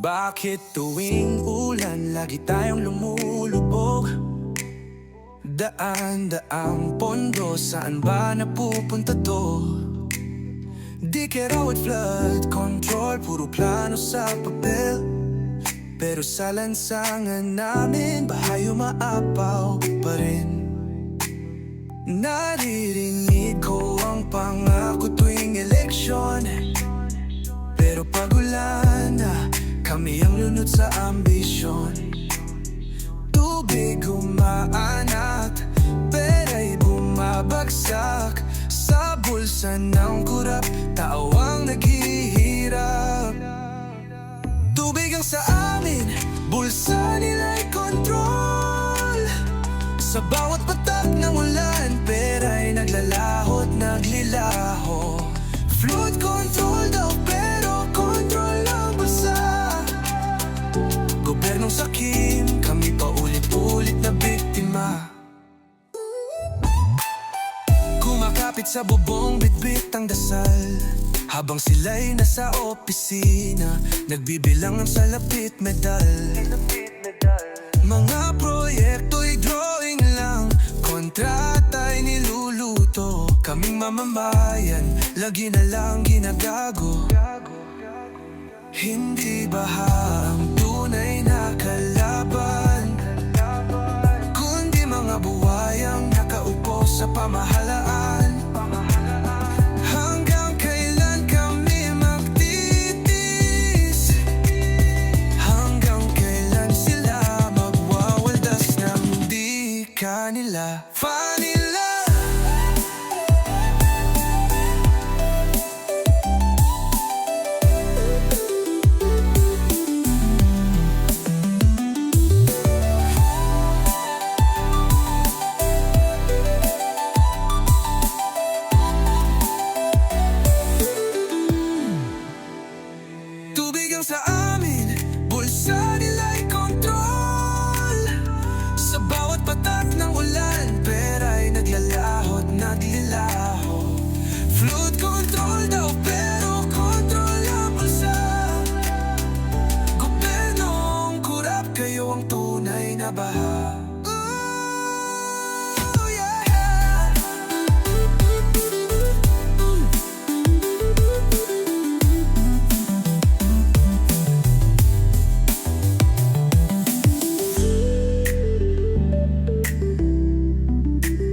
Bakit tuwing ulan lagi tayong lumulubog? Daan-daang pondo, saan ba napupunta to? Di kaya raw at flood control, puro plano sa papel Pero sa lansangan namin, bahay umaapaw pa rin Naririnig ko ang pangako tuwing eleksyon Pero pag ulan kami ang lunod sa ambisyon. Tubig umaanat, pera'y bumabagsak. Sa bulsa ng kurap, tao Kumakapit sa bubong, bitbit ang dasal. Habang sila'y nasa opisina Nagbibilang ng salapit medal. Mga proyekto'y drawing lang Kontrata'y niluluto. Kaming mamamayan, lagi na lang ginagago. Hindi baha ang kanila. Vanilla. Tubig ang sa akin trabaho Flood control daw pero control ang bulsa Gobyernong kurap kayo ang tunay na baha.